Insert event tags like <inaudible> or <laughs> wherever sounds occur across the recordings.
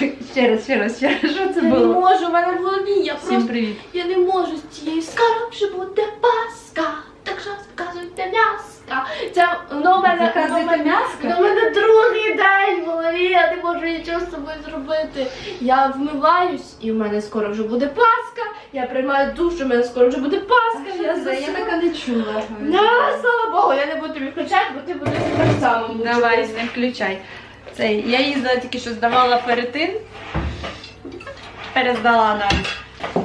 <laughs> Ще раз, ще раз, ще раз. Що це Я не було? можу, в мене в голові, я Всім просто привіт. я не можу з цією скоро вже буде паска. Так що показуйте м'яска. Це воно в мене Заказуйте воно в мене- м'яска? воно в мене другий день в голові, я не можу нічого з собою зробити. Я вмиваюсь, і в мене скоро вже буде паска. Я приймаю душ, у мене скоро вже буде паска. Я Я засну. така не чула. Ну, слава Богу, я не буду тобі включати, бо ти будеш так само. Давай, не включай. Цей, я їздила тільки що здавала ферритин. Перездала навіть.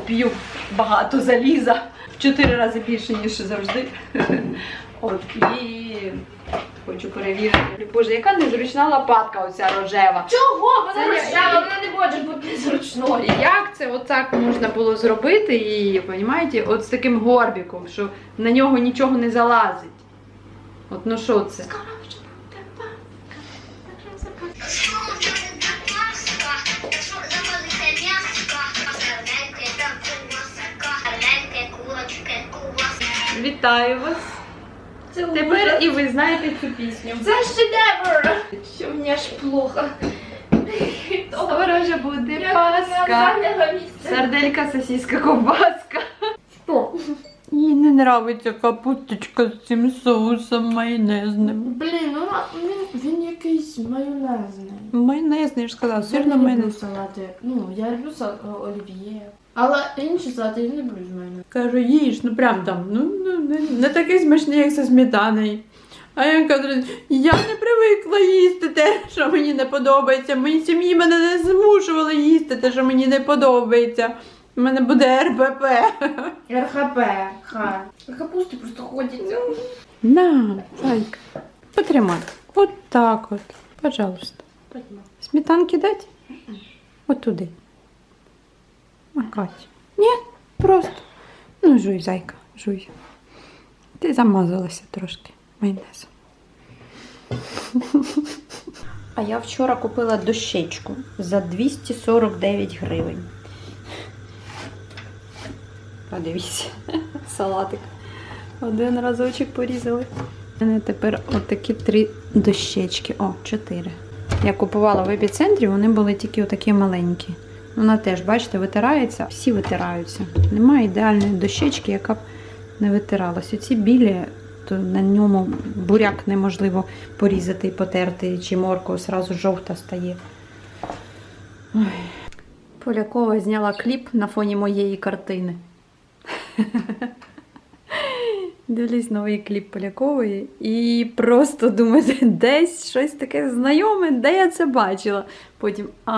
П'ю багато заліза. В чотири рази більше, ніж завжди. <laughs> От і хочу перевірити. Боже, яка незручна лопатка оця рожева. Чого? Вона рожева, вона не може бути незручною. Як це отак можна було зробити її, понімаєте, от з таким горбіком, що на нього нічого не залазить. От ну що це? Вітаю вас! Це Тепер і ви знаєте цю пісню. Це шедевр! Що мені аж плохо. Скоро вже буде зайняла. Сарделька, сосиска, ковбаска. Що? Їй не нравиться капусточка з цим соусом майонезним. Блін, ну він, він якийсь майонезний. Майонезний, я ж сказала, сирно майонез. салати. Ну, я люблю сал... олів'є. Але інші салати я не люблю з майонезом. Кажу, їж, ну прям там, ну, ну не, не такий смачний, як зі сметаною. А я кажу, я не привикла їсти те, що мені не подобається. Мої сім'ї мене не змушували їсти те, що мені не подобається. У мене буде РПП. РХП. Ха. Капусти просто ходять. На, зайка. Потримай. От так от. Пожалуйста. Сметанки дать? От туди. Макать. Ні, просто. Ну, жуй, зайка, жуй. Ти замазалася трошки майонезом. А я вчора купила дощечку за 249 гривень. Подивіться, <laughs> салатик. Один разочок порізали. У мене тепер отакі три дощечки. О, чотири. Я купувала в епіцентрі, вони були тільки отакі маленькі. Вона теж, бачите, витирається, всі витираються. Немає ідеальної дощечки, яка б не витиралась. Оці білі, то на ньому буряк неможливо порізати і потерти, чи морква зразу жовта стає. Ой. Полякова зняла кліп на фоні моєї картини. Дивлюсь новий кліп Полякової і просто думаю, десь щось таке знайоме, де я це бачила. Потім а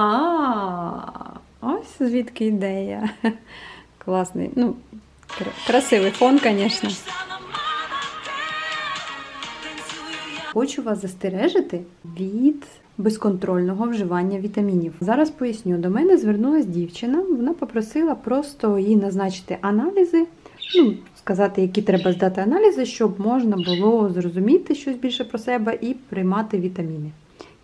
ось звідки ідея. <laughs> Класний. Ну, красивий фон, звісно. Хочу вас застережити від безконтрольного вживання вітамінів. Зараз поясню, до мене звернулася дівчина, вона попросила просто їй назначити аналізи, ну, сказати, які треба здати аналізи, щоб можна було зрозуміти щось більше про себе і приймати вітаміни,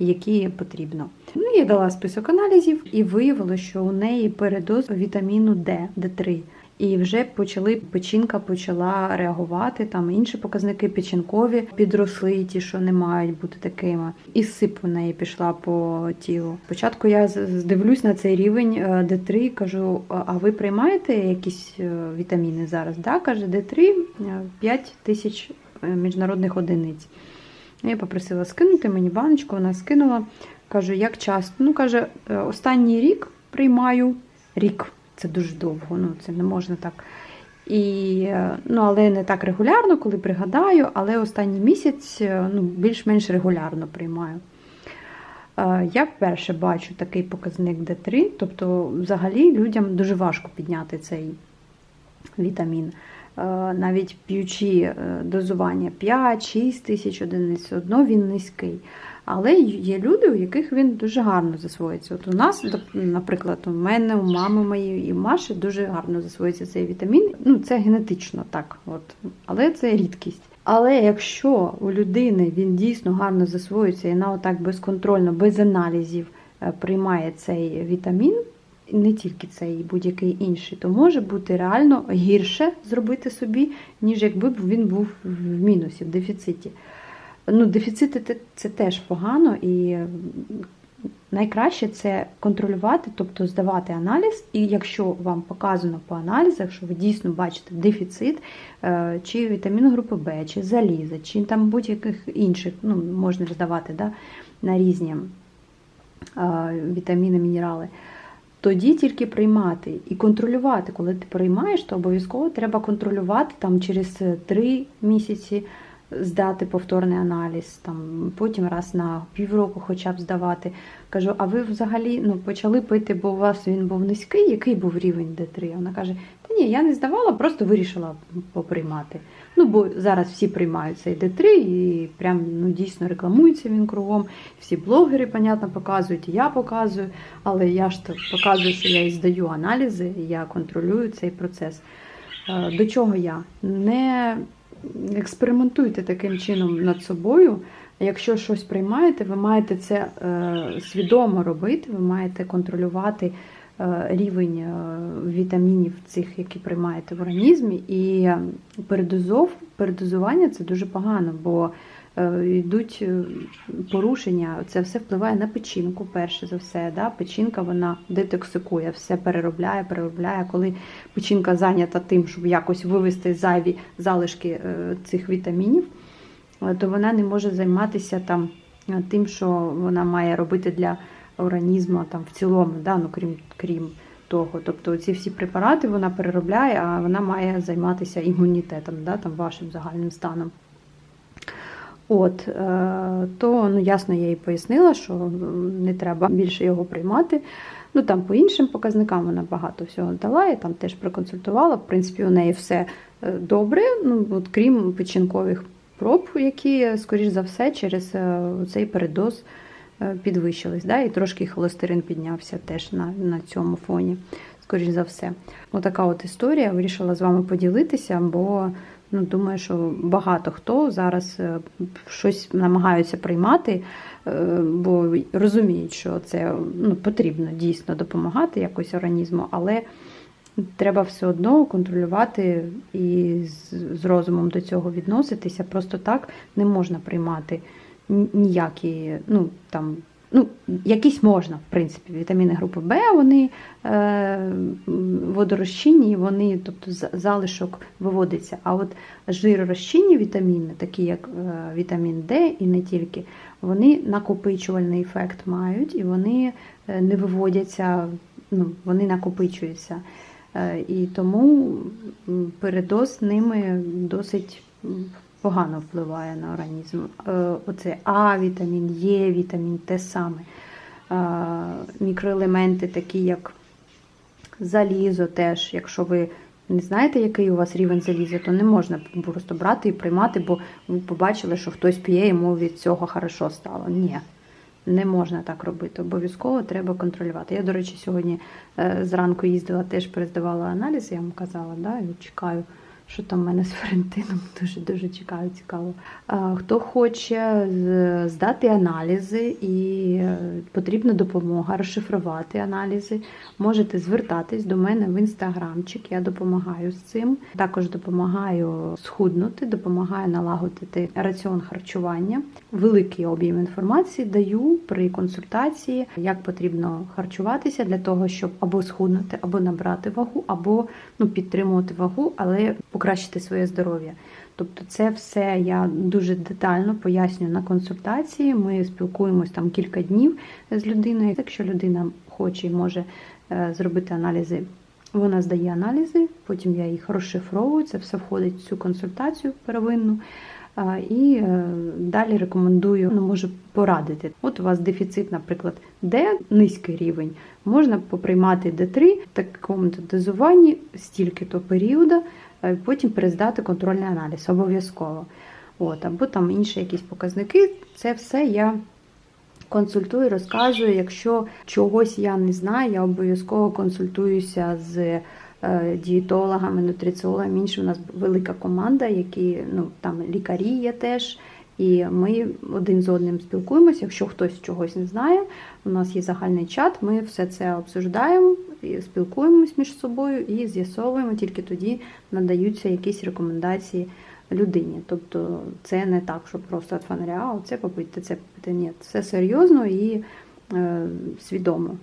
які потрібно. Ну, я дала список аналізів і виявилося, що у неї передоз вітаміну Д, Д3. І вже почали печінка почала реагувати. Там інші показники печінкові підросли, ті, що не мають бути такими. І сип у неї пішла по тілу. Спочатку я здивлюсь на цей рівень е, Д3, і кажу: «А ви приймаєте якісь е, вітаміни зараз? Да, каже, Д3 е, 5 тисяч е, міжнародних одиниць. Я попросила скинути мені баночку, вона скинула. Кажу, як часто? Ну, каже, «Е, останній рік приймаю рік. Це дуже довго, ну це не можна так. І, е, ну, але не так регулярно, коли пригадаю, але останній місяць е, ну, більш-менш регулярно приймаю. Я вперше бачу такий показник D3, тобто взагалі людям дуже важко підняти цей вітамін. Е, Навіть п'ючи е, дозування 5-6 тисяч одиниць, одно він низький. Але є люди, у яких він дуже гарно засвоїться. От у нас, наприклад, у мене, у мами моєї і Маші дуже гарно засвоїться цей вітамін. Ну, це генетично так, от. але це рідкість. Але якщо у людини він дійсно гарно засвоюється і вона отак безконтрольно, без аналізів е, приймає цей вітамін, не тільки цей, будь-який інший, то може бути реально гірше зробити собі, ніж якби б він був в мінусі, в дефіциті. Ну, дефіцити це теж погано, і найкраще це контролювати, тобто здавати аналіз, і якщо вам показано по аналізах, що ви дійсно бачите дефіцит, е, чи вітаміну групи Б, чи заліза, чи там будь-яких інших, ну, можна здавати да, на різні е, вітаміни, мінерали. Тоді тільки приймати і контролювати. Коли ти приймаєш, то обов'язково треба контролювати там через 3 місяці здати повторний аналіз, там потім раз на півроку хоча б здавати. Кажу, а ви взагалі ну, почали пити, бо у вас він був низький, який був рівень Д3? Вона каже: Та ні, я не здавала, просто вирішила поприймати. Ну, бо зараз всі приймають цей Д3 і прям ну, дійсно рекламується він кругом. Всі блогери, понятно, показують, і я показую, але я ж то показую, що я і здаю аналізи, і я контролюю цей процес. Е, До чого я? Не експериментуйте таким чином над собою. Якщо щось приймаєте, ви маєте це е, свідомо робити, ви маєте контролювати рівень е, вітамінів цих, які приймаєте в організмі. І передозов, передозування це дуже погано, бо е, йдуть е, порушення. Це все впливає на печінку, перше за все. Да? Печінка вона детоксикує, все переробляє, переробляє. Коли печінка зайнята тим, щоб якось вивести зайві залишки е, цих вітамінів, е, то вона не може займатися там е, тим, що вона має робити для організму там в цілому, да? ну, крім, крім того. Тобто ці всі препарати вона переробляє, а вона має займатися імунітетом, да? там, вашим загальним станом. От, е, то ну, ясно, я їй пояснила, що не треба більше його приймати. Ну там по іншим показникам вона багато всього дала, я там теж проконсультувала. В принципі, у неї все е, добре, ну от крім печінкових проб, які, скоріш за все, через е, цей передоз підвищились. Да? І трошки холестерин піднявся теж на, на цьому фоні, скоріш за все. Отака от історія. Вирішила з вами поділитися, бо ну, думаю, що багато хто зараз е, щось намагаються приймати, е, бо розуміють, що це ну, потрібно дійсно допомагати якось організму, але треба все одно контролювати і з, розумом до цього відноситися. Просто так не можна приймати ніякі, ну там. Ну, якісь можна, в принципі, вітаміни групи Б, вони е, водорозчинні, вони, тобто залишок виводиться. А от жиророзчинні вітаміни, такі як е, вітамін Д і не тільки, вони накопичувальний ефект мають і вони е, не виводяться, ну, вони накопичуються. Е, І тому передоз ними досить погано впливає на організм. Е, Оце А вітамін, Є вітамін, те саме. Е, Мікроелементи, такі як залізо, теж, якщо ви не знаєте, який у вас рівень заліза, то не можна просто брати і приймати, бо ви побачили, що хтось п'є, йому від цього хорошо стало. Ні. Не можна так робити. Обов'язково треба контролювати. Я, до речі, сьогодні е, зранку їздила, теж перездавала аналіз, я вам казала, да, і чекаю, що там в мене з Ферентином. <laughs> Дуже дуже чекаю, цікаво. Хто хоче здати аналізи і е, потрібна допомога розшифрувати аналізи, можете звертатись до мене в інстаграмчик. Я допомагаю з цим. Також допомагаю схуднути, допомагаю налагодити раціон харчування. Великий об'єм інформації даю при консультації, як потрібно харчуватися для того, щоб або схуднути, або набрати вагу, або ну, підтримувати вагу, але покращити своє здоров'я. Тобто, це все я дуже детально пояснюю на консультації. Ми спілкуємось там кілька днів з людиною. Якщо людина хоче і може е, зробити аналізи, вона здає аналізи, потім я їх розшифровую. Це все входить в цю консультацію первинну. І е, далі рекомендую, ну, можу порадити. От у вас дефіцит, наприклад, Д, низький рівень, можна поприймати Д3 в такому дозуванні стільки-то періоду, потім перездати контрольний аналіз обов'язково. От, або там інші якісь показники. Це все я консультую, розказую. Якщо чогось я не знаю, я обов'язково консультуюся з е, дієтологами, нутриціологами. Інші у нас велика команда, які ну там лікарі є теж. І ми один з одним спілкуємося. Якщо хтось чогось не знає, у нас є загальний чат. Ми все це обсуждаємо, спілкуємось між собою і з'ясовуємо. Тільки тоді надаються якісь рекомендації людині. Тобто це не так, що просто от фонаря, а оце попити, це попити. Ні, це серйозно і е, свідомо.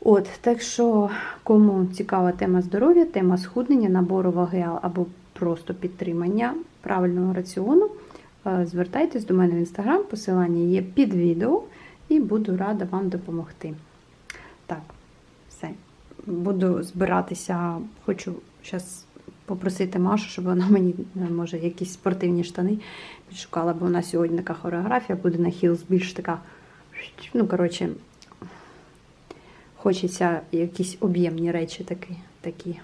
От, так що, кому цікава тема здоров'я, тема схуднення, набору ваги або просто підтримання правильного раціону, звертайтесь до мене в інстаграм, посилання є під відео, і буду рада вам допомогти. Так, все. Буду збиратися, хочу зараз попросити Машу, щоб вона мені, е, може, якісь спортивні штани підшукала, бо у нас сьогодні така хореографія буде на хілс більш така. Ну, коротше, хочеться якісь об'ємні речі такі. такі.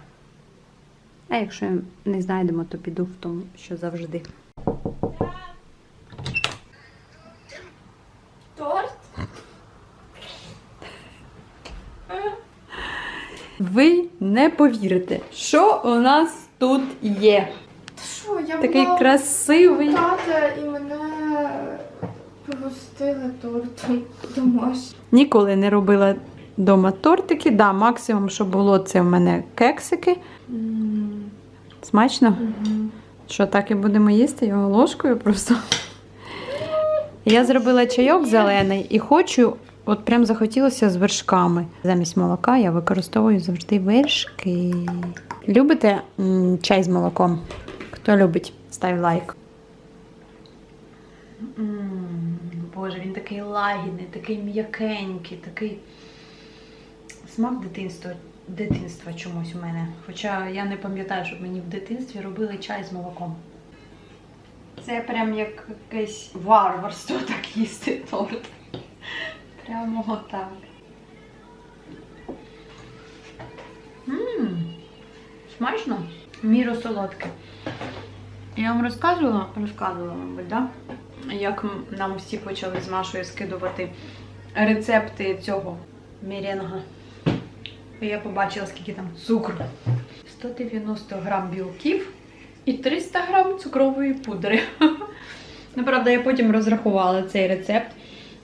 А якщо не знайдемо, то піду в тому, що завжди. Торт? Ви не повірите, що у нас тут є. Що, я Такий була красивий. тата і мене пригостили тортом домашнім. Ніколи не робила вдома тортики. Да, максимум, що було, це в мене кексики. Смачно? Що, так і будемо їсти його ложкою просто. Я зробила чайок зелений і хочу, от прям захотілося з вершками. Замість молока я використовую завжди вершки. Любите чай з молоком? Хто любить, став лайк. Боже, він такий лагідний, такий м'якенький, такий смак дитинства, дитинства чомусь у мене. Хоча я не пам'ятаю, щоб мені в дитинстві робили чай з молоком. Це прям як якесь варварство так їсти торт. Прямо отак. Ммм, смачно? В Міру солодке. Я вам розказувала, розказувала, мабуть, да? як нам всі почали з Машою скидувати рецепти цього меренга. І я побачила, скільки там цукру. 190 грам білків і 300 грам цукрової пудри. <laughs> Ну, правда, я потім розрахувала цей рецепт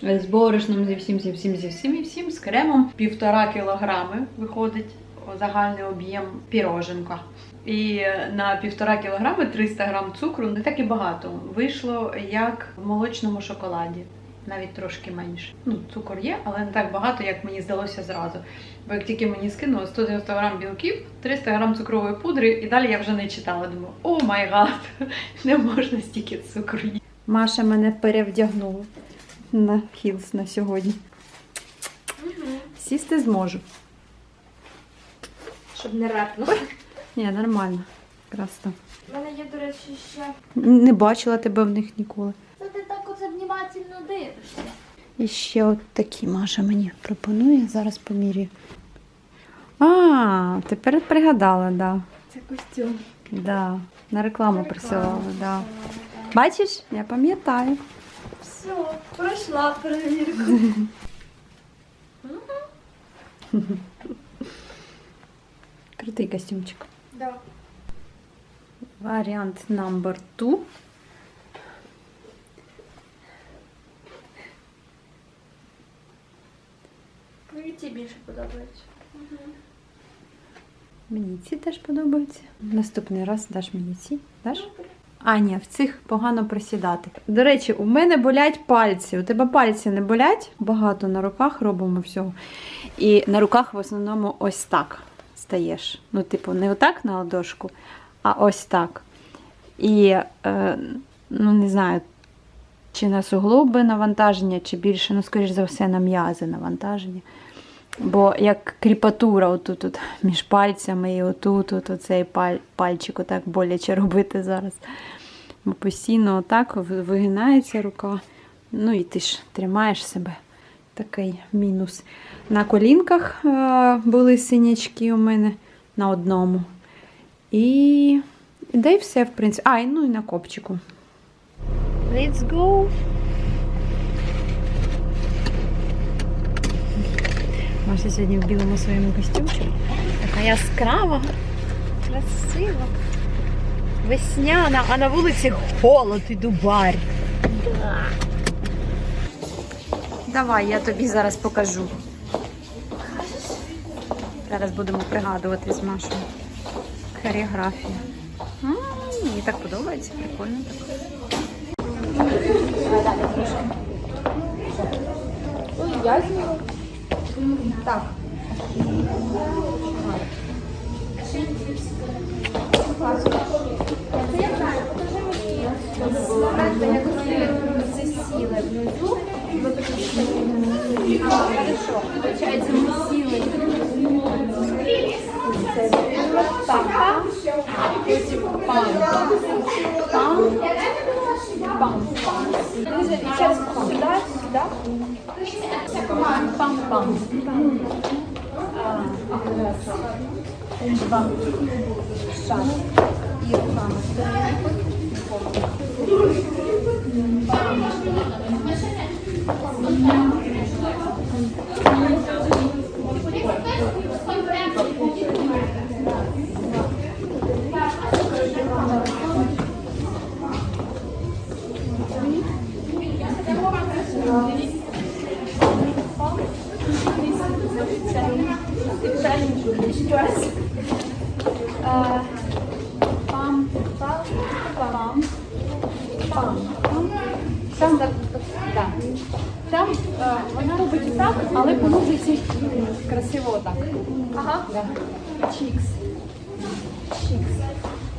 з борошном, зі всім, зі всім, зі всім і всім, з кремом. Півтора кілограми виходить загальний об'єм піроженка. І на півтора кілограми 300 грам цукру не так і багато. Вийшло як в молочному шоколаді. Навіть трошки менше. Ну, цукор є, але не так багато, як мені здалося зразу. Бо як тільки мені скинуло 190 грам білків, 300 грам цукрової пудри, і далі я вже не читала. Думаю, о май гад, <laughs> не можна стільки цукру. Маша мене перевдягнула на хілс на сьогодні. Сісти зможу. Щоб не репно. Ні, нормально. Красиво. У мене є, до речі, ще. Не бачила тебе в них ніколи. Це ти так оце внімательно дивишся. І ще от такі Маша мені пропонує, зараз поміряю. А, тепер пригадала, да. Це костюм. да. На рекламу присилала, да. Бачиш, я пам'ятаю. Все, пройшла перевірку. Крутий костюмчик. Да. Варіант number two. Мені ці більше подобаються. Мені ці теж подобаються. Наступний раз даш мені ці. Даш? А, ні, в цих погано присідати. До речі, у мене болять пальці. У тебе пальці не болять? Багато на руках робимо всього. І на руках в основному ось так стаєш. Ну, типу, не отак на ладошку, а ось так. І, е, ну, не знаю, чи на суглоби навантаження, чи більше, ну, скоріш за все, на м'язи навантаження. Бо як кріпатура отут от, між пальцями і отут, от, оцей паль, пальчик отак боляче робити зараз. Бо постійно отак вигинається рука. Ну і ти ж тримаєш себе. Такий мінус. На колінках е, були синячки у мене на одному. І, і й все, в принципі. А, і ну і на копчику. Let's go! Маша сьогодні в білому своєму костюмчику. Така яскрава, красива, весняна, а на вулиці холод і дубар. Давай, я тобі зараз покажу. Зараз будемо пригадувати з Машою. Хореографія. М, Мені так подобається, прикольно так. Я зніму. Так. Получается, мы силой. Так, пам, пам, пам, пам. Сейчас сюда, сюда. Пам, пам, пам. Два. Шаг. И руками. Е, Пам, пам, пам, пам, пам. Там, так, да. Там е, вона робить так, але по красиво отак. Ага. Да. Чікс. Чікс.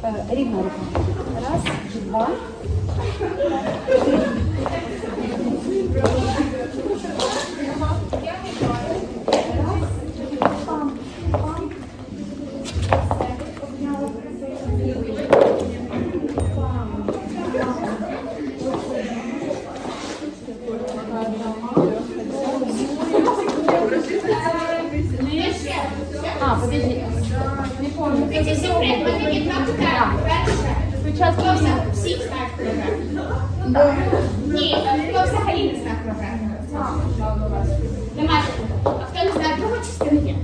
Е, Рівно рука. Раз, два. А, подожди. Не помню. Ці всі приклади відповідають. Перше, Спочатку хто вся- всі знають програму. Ні, хто взагалі не знає програму. Немає такого. А хто не знає другу частину є?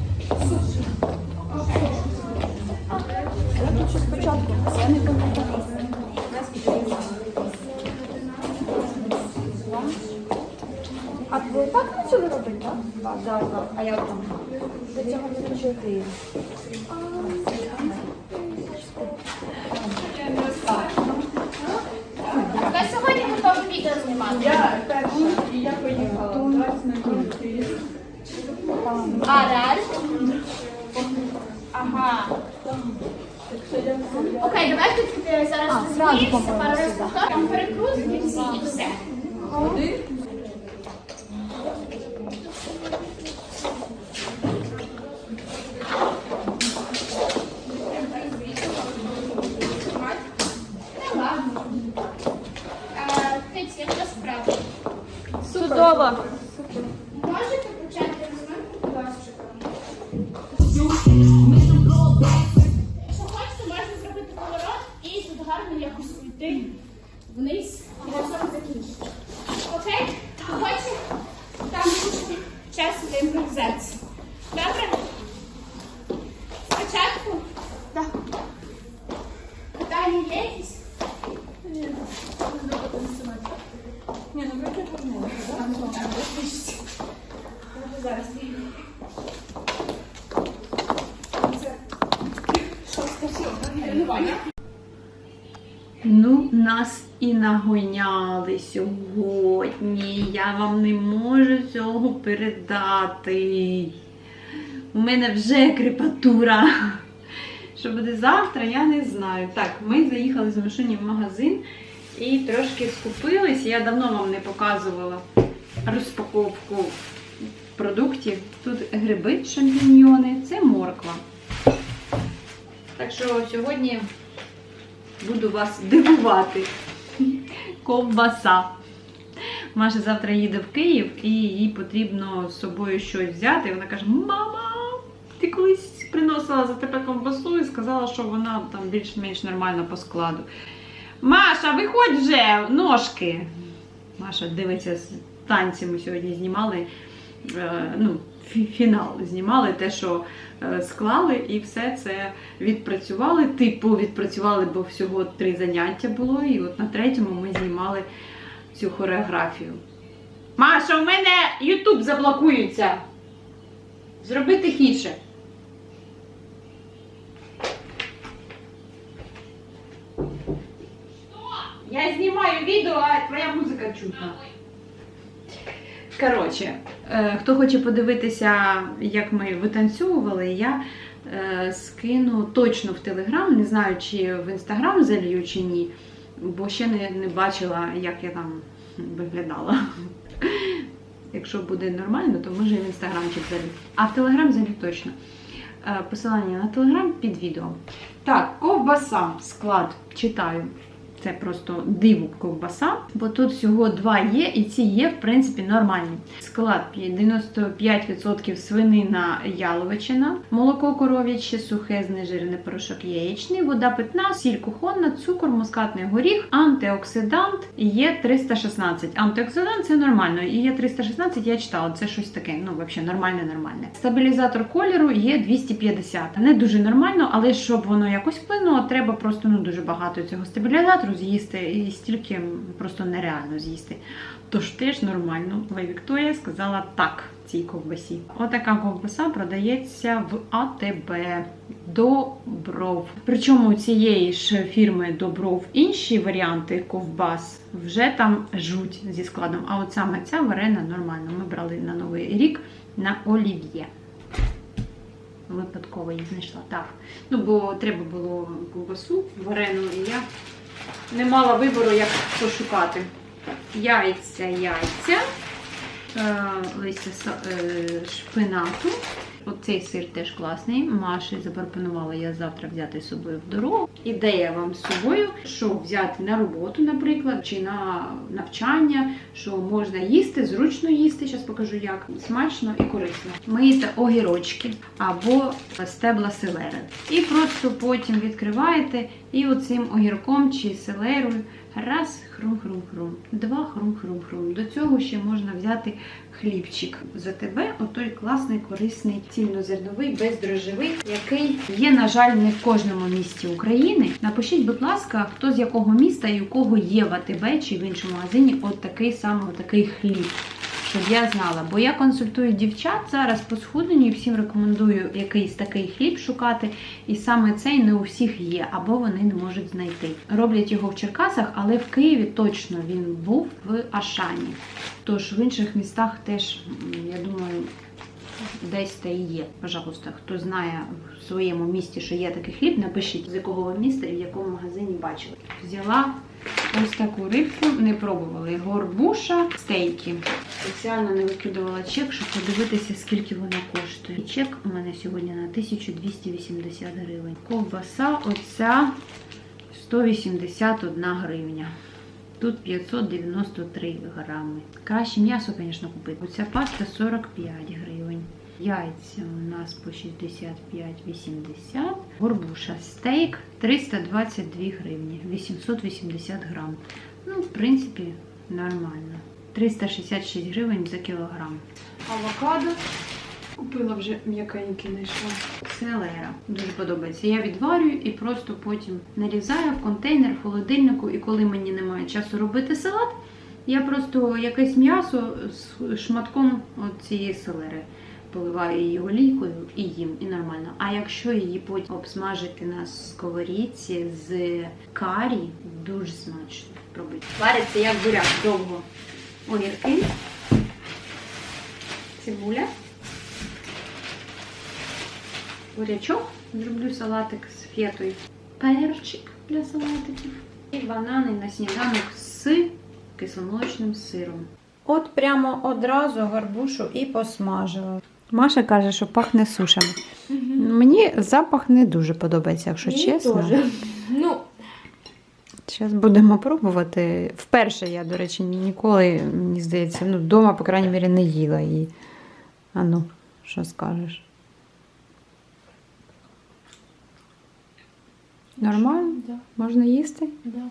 А ви так почали робити, так? Так, так. А я там. До цього не чотири. Хто сьогодні готовий відео знімати? Я перша, і я поїхала. А, реально? Ага. Окей, давай тут зараз А, зразу пару разів повторимо, перекрутимо всі і все. Ну Ну, нас і нагоняли сьогодні. Я вам не можу цього передати. У мене вже крепатура. Що буде завтра, я не знаю. Так, ми заїхали з машині в магазин і трошки скупились. Я давно вам не показувала розпаковку продуктів. Тут гриби, шампіньйони, це морква. Так що сьогодні буду вас дивувати. Ковбаса. Маша завтра їде в Київ і їй потрібно з собою щось взяти. І вона каже: Мама, ти колись приносила за тебе ковбасу і сказала, що вона там більш-менш нормально по складу. Маша, виходь вже, ножки. Маша дивиться танці. Ми сьогодні знімали. е, Ну, фінал знімали те, що е, склали, і все це відпрацювали. Типу відпрацювали, бо всього три заняття було. І от на третьому ми знімали цю хореографію. Маша, у мене Ютуб заблокується. Зроби тихіше. Я знімаю відео, а твоя музика чутна. Коротше, Е, Хто хоче подивитися, як ми витанцьовували, я е, скину точно в Телеграм. Не знаю, чи в інстаграм залью, чи ні, бо ще не, не бачила, як я там виглядала. Якщо буде нормально, то може і в інстаграмчик залю. А в Телеграм залю точно. Е, Посилання на Телеграм під відео. Так, ковбаса, склад читаю. Це просто диво ковбаса, бо тут всього два є, і ці є, в принципі, нормальні. Склад 95% свинина яловичина, молоко коров'яче, сухе знежирене порошок яєчний, вода питна, сіль кухонна, цукор, мускатний горіх, антиоксидант є 316. Антиоксидант це нормально. І є 316, я читала, це щось таке, ну, взагалі, нормальне, нормальне. Стабілізатор кольору є 250. Не дуже нормально, але щоб воно якось вплинуло, треба просто ну, дуже багато цього стабілізатору з'їсти, і стільки просто нереально з'їсти. Тож теж нормально. Ви Вікторія сказала так цій ковбасі. Отака ковбаса продається в АТБ Добров. Причому у цієї ж фірми Добров інші варіанти ковбас вже там жуть зі складом. А от саме ця варена нормально. Ми брали на новий рік на олів'є. Випадково її знайшла. Так. Ну, бо треба було ковбасу варену, і я не мала вибору, як пошукати. Яйця, яйця, е, листя е, шпинату. Оцей сир теж класний. Маші запропонувала я завтра взяти з собою в дорогу. Ідея вам з собою, що взяти на роботу, наприклад, чи на навчання, що можна їсти, зручно їсти. Зараз покажу як. Смачно і корисно. Миєте огірочки або стебла селери. І просто потім відкриваєте і оцим огірком чи селерою раз хрум-хрум-хрум, два хрум-хрум-хрум. До цього ще можна взяти хлібчик за тебе, отой класний, корисний, цільнозерновий, бездрожжевий, який є, на жаль, не в кожному місті України. Напишіть, будь ласка, хто з якого міста і у кого є в АТБ чи в іншому магазині от такий саме такий хліб. Щоб я знала, бо я консультую дівчат зараз по схудненню і всім рекомендую якийсь такий хліб шукати. І саме цей не у всіх є, або вони не можуть знайти. Роблять його в Черкасах, але в Києві точно він був в Ашані. Тож в інших містах теж, я думаю, десь та і є. Пожалуйста, хто знає в своєму місті, що є такий хліб, напишіть, з якого ви міста і в якому магазині бачили. Взяла ось таку рибку, не пробували. Горбуша, стейки. Спеціально не викидувала чек, щоб подивитися, скільки вона коштує. І чек у мене сьогодні на 1280 гривень. Ковбаса оця 181 гривня. Тут 593 грами. Краще м'ясо, звісно, купити. Оця паста 45 гривень. Яйця у нас по 65,80. Горбуша стейк 322 гривні, 880 грам. Ну, в принципі, нормально. 366 гривень за кілограм. Авокадо. Купила вже м'якенькі знайшла. Селера. Дуже подобається. Я відварюю і просто потім нарізаю в контейнер, в холодильнику. І коли мені немає часу робити салат, я просто якесь м'ясо з шматком цієї селери. Поливаю її олійкою і їм, і нормально. А якщо її потім обсмажити на сковорідці з карі, дуже смачно. Пробуйте. Вариться як буряк довго. Огірки, цибуля, бурячок. Зроблю салатик з фетою. Перчик для салатиків. І банани на сніданок з кисломолочним сиром. От прямо одразу гарбушу і посмажила. Маша каже, що пахне сушами. Мені запах не дуже подобається, якщо чесно. Ну, Зараз будемо пробувати. Вперше я, до речі, ніколи, мені здається, ну, вдома, по крайній мірі, не їла її. А ну, що скажеш? Нормально? Да. Можна їсти? да.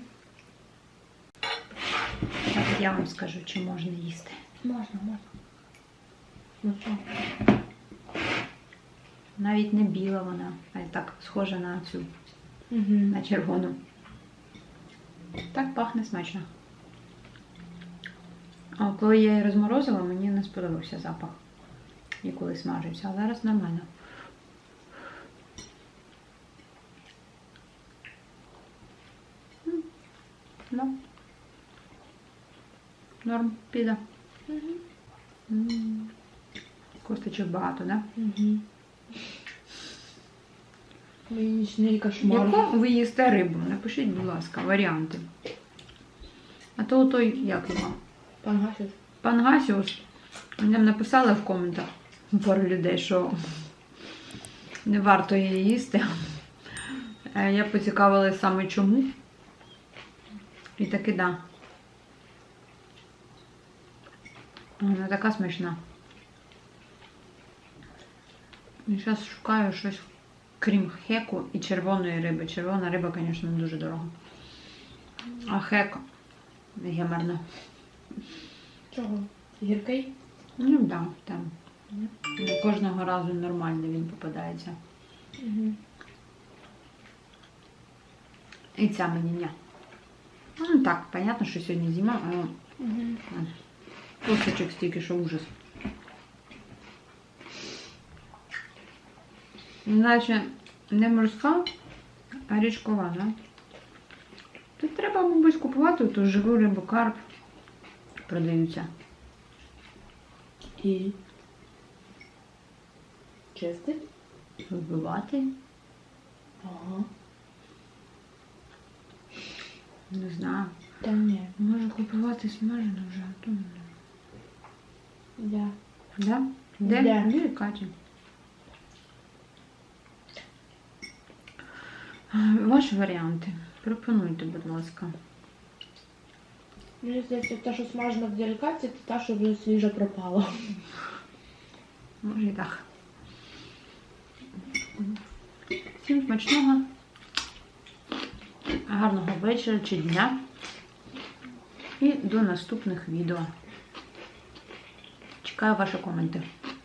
Так, я вам скажу, чи можна їсти. Можна, можна. Ну? Навіть не біла вона, а й так схожа на цю, Угу. на червону. Так пахне смачно. А коли я її розморозила, мені не сподобався запах. І коли смажився, а зараз нормально. Ну. Норм, піде. М. Косточок багато, да? Угу. Мій нічний кошмар. Яку ви їсте рибу? Напишіть, будь ласка, варіанти. А то той, як його? Пангасів. Пангасіус. Нам написали в коментах пару людей, що не варто її їсти. Е, Я поцікавилася саме чому. І таки да. Вона така смачна. І зараз шукаю щось крім хеку і червоної риби. Червона риба, звісно, дуже дорога. А хек гемерно. Чого? Гіркий? Ну так, да, там. Не кожного разу нормально він попадається. Угу. І ця мені ні. Ну так, понятно, що сьогодні зима, а Угу. косточок стільки, що ужас. Іначе не морська, а річкова, да? Тут треба, мабуть, купувати ту живу рибу карп. Продаються. І. Чистий? Вибивати. Ага. Не знаю. Та ні. Можу купувати смажену вже, а то не. Я. Да? Де? Де? Де Катя? Ваші варіанти. Пропонуйте, будь ласка. Мені здається, та, що смажена в делікаті, це та, що вже свіжа пропала. Може і так. Всім смачного. Гарного вечора чи дня. І до наступних відео. Чекаю ваші коменти.